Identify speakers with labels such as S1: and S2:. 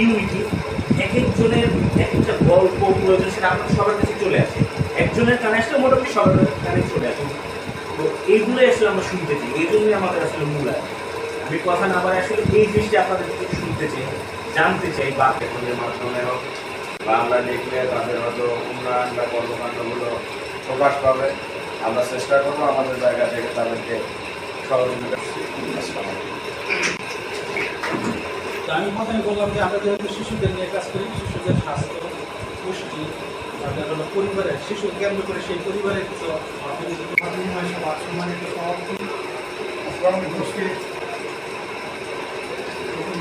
S1: Unity এক একজনের এক একটা গল্প, প্রয়োজন সেটা আপনার সবার কাছে চলে আসে। একজনের কানে আসলে মোটামুটি সবার কানে চলে আসে। তো এইগুলোই আসলে আমরা শুনতে চাই। এই জন্যই আমাদের আসলে মূল আছে আমি কথা না বলে আসলে এই জিনিসটা আপনাদের থেকে শুনতে চাই জানতে চাই বা
S2: লেখনের মাধ্যমে হোক বা আমরা লিখলে তাদের হয়তো উন্নয়ন বা কর্মকাণ্ডগুলো প্রকাশ পাবে। আমরা চেষ্টা করব আমাদের জায়গা থেকে তাদেরকে সহযোগিতা
S3: আমি প্রথমে বললাম যে আমরা যেহেতু শিশুদের নিয়ে কাজ করি শিশুদের স্বাস্থ্য পুষ্টি তাদের হলো পরিবারের শিশু কেন্দ্র করে সেই পরিবারের কিছু অর্থনৈতিক
S4: বিনিময় সভা সম্মানিত